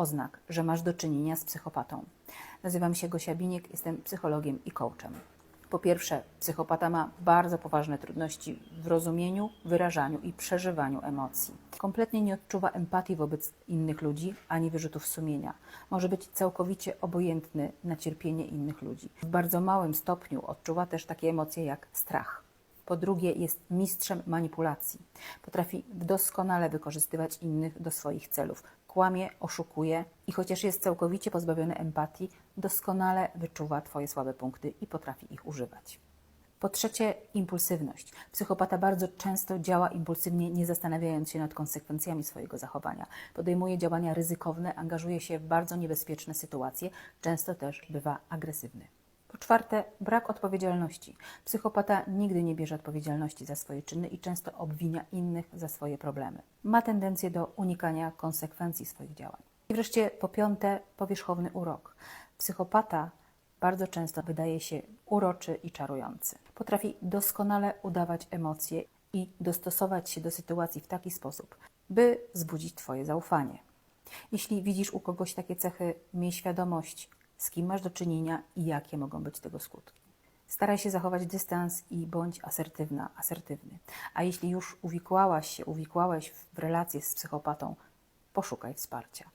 oznak, że masz do czynienia z psychopatą. Nazywam się Gosia Biniek, jestem psychologiem i coachem. Po pierwsze, psychopata ma bardzo poważne trudności w rozumieniu, wyrażaniu i przeżywaniu emocji. Kompletnie nie odczuwa empatii wobec innych ludzi ani wyrzutów sumienia. Może być całkowicie obojętny na cierpienie innych ludzi. W bardzo małym stopniu odczuwa też takie emocje jak strach. Po drugie, jest mistrzem manipulacji. Potrafi doskonale wykorzystywać innych do swoich celów. Kłamie, oszukuje i chociaż jest całkowicie pozbawiony empatii, doskonale wyczuwa Twoje słabe punkty i potrafi ich używać. Po trzecie, impulsywność. Psychopata bardzo często działa impulsywnie, nie zastanawiając się nad konsekwencjami swojego zachowania. Podejmuje działania ryzykowne, angażuje się w bardzo niebezpieczne sytuacje, często też bywa agresywny. Czwarte, brak odpowiedzialności. Psychopata nigdy nie bierze odpowiedzialności za swoje czyny i często obwinia innych za swoje problemy. Ma tendencję do unikania konsekwencji swoich działań. I wreszcie, po piąte, powierzchowny urok. Psychopata bardzo często wydaje się uroczy i czarujący. Potrafi doskonale udawać emocje i dostosować się do sytuacji w taki sposób, by wzbudzić Twoje zaufanie. Jeśli widzisz u kogoś takie cechy, miej świadomość, z kim masz do czynienia i jakie mogą być tego skutki. Staraj się zachować dystans i bądź asertywna, asertywny. A jeśli już uwikłałaś się, uwikłałeś w relację z psychopatą, poszukaj wsparcia.